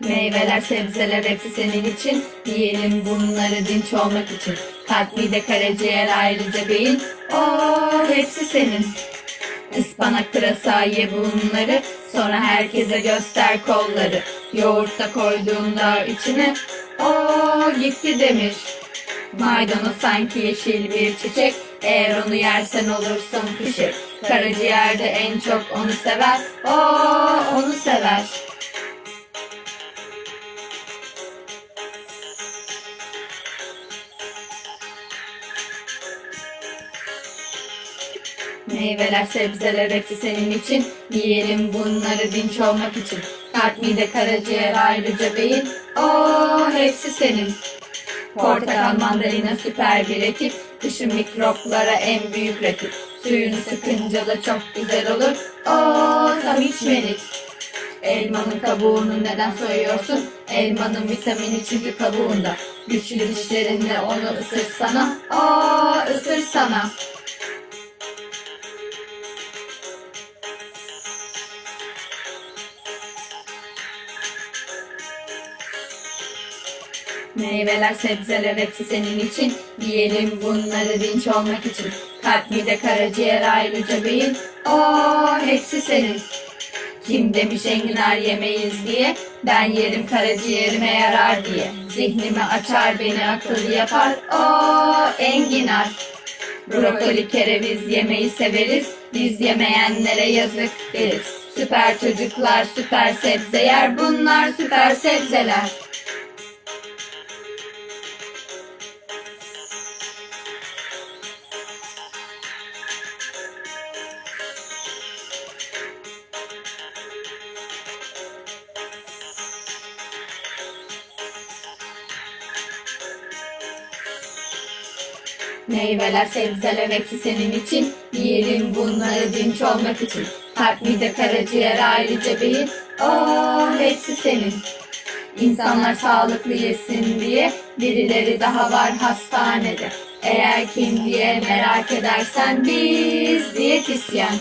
Meyveler, sebzeler hepsi senin için. Yiyelim bunları dinç olmak için. Kalp, mide, karaciğer ayrıca beyin. Oo, hepsi senin. Ispanak, pırasa ye bunları. Sonra herkese göster kolları. Yoğurtta koyduğunda içine. Oo, gitti demir. Maydanoz sanki yeşil bir çiçek. Eğer onu yersen olursun fişek. Karaciğer de en çok onu sever. Oo, onu sever. Meyveler, sebzeler hepsi senin için. Yiyelim bunları dinç olmak için. Kalp, mide, karaciğer ayrıca beyin. Oo, hepsi senin. Portakal, mandalina süper bir ekip. Kışın mikroplara en büyük rakip. Suyunu sıkınca da çok güzel olur. Oo, tam içmelik. Elmanın kabuğunu neden soyuyorsun? Elmanın vitamini çünkü kabuğunda. Güçlü dişlerinle onu ısırsana. Oo, ısırsana. Meyveler, sebzeler hepsi senin için. Yiyelim bunları dinç olmak için. Kalp, mide, karaciğer ayrıca beyin. Oo, hepsi senin. Kim demiş enginar yemeyiz diye? Ben yerim karaciğerime yarar diye. Zihnimi açar beni akıllı yapar. Oo, enginar. Brokoli, kereviz yemeyi severiz. Biz yemeyenlere yazık deriz. Süper çocuklar, süper sebze yer. Bunlar süper sebzeler. Meyveler, sebzeler hepsi senin için. Yiyelim bunları dinç olmak için. Kalp, mide, karaciğer ayrıca beyin. Oo, hepsi senin. İnsanlar sağlıklı yesin diye birileri daha var hastanede. Eğer kim diye merak edersen biz diyetisyen.